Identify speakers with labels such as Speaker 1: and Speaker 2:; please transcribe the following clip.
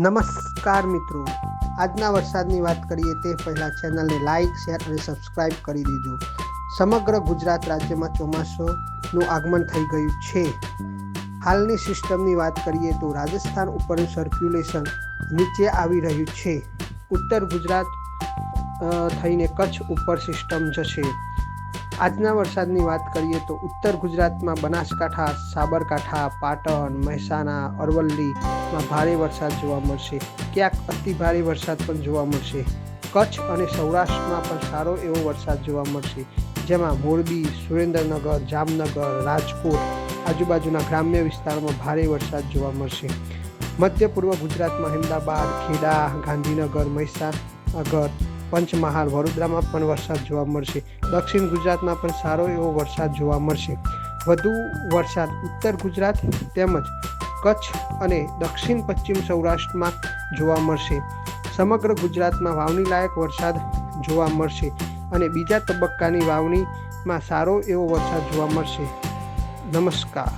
Speaker 1: નમસ્કાર મિત્રો. આજના વરસાદની વાત કરીએ તે પહેલાં ચેનલને લાઇક, શેર અને સબસ્ક્રાઇબ કરી દીધું સમગ્ર ગુજરાત રાજ્યમાં ચોમાસુનું આગમન થઈ ગયું છે. હાલની સિસ્ટમની વાત કરીએ તો રાજસ્થાન ઉપરનું સર્ક્યુલેશન નીચે આવી રહ્યું છે. ઉત્તર ગુજરાત થઈને કચ્છ ઉપર સિસ્ટમ જશે. આજના વરસાદની વાત કરીએ તો ઉત્તર ગુજરાતમાં બનાસકાંઠા, સાબરકાંઠા, પાટણ, મહેસાણા, અરવલ્લીમાં ભારે વરસાદ જોવા મળશે. ક્યાંક અતિ ભારે વરસાદ પણ જોવા મળશે. કચ્છ અને સૌરાષ્ટ્રમાં પણ સારો એવો વરસાદ જોવા મળશે. જેમાં મોરબી, સુરેન્દ્રનગર, જામનગર, રાજકોટ આજુબાજુના ગ્રામ્ય વિસ્તારોમાં ભારે વરસાદ જોવા મળશે. મધ્ય પૂર્વ ગુજરાતમાં અહેમદાબાદ ખેડા, ગાંધીનગર, મહીસાગર પંચમહાલ વડોદરામાં પણ વરસાદ જોવા મળશે. દક્ષિણ ગુજરાતમાં પણ સારો એવો વરસાદ જોવા મળશે. વધુ વરસાદ ઉત્તર ગુજરાત તેમજ કચ્છ અને દક્ષિણ પશ્ચિમ સૌરાષ્ટ્રમાં જોવા મળશે. સમગ્ર ગુજરાતમાં વાવણી લાયક વરસાદ જોવા મળશે અને બીજા તબક્કાની વાવણીમાં સારો એવો વરસાદ જોવા મળશે. નમસ્કાર.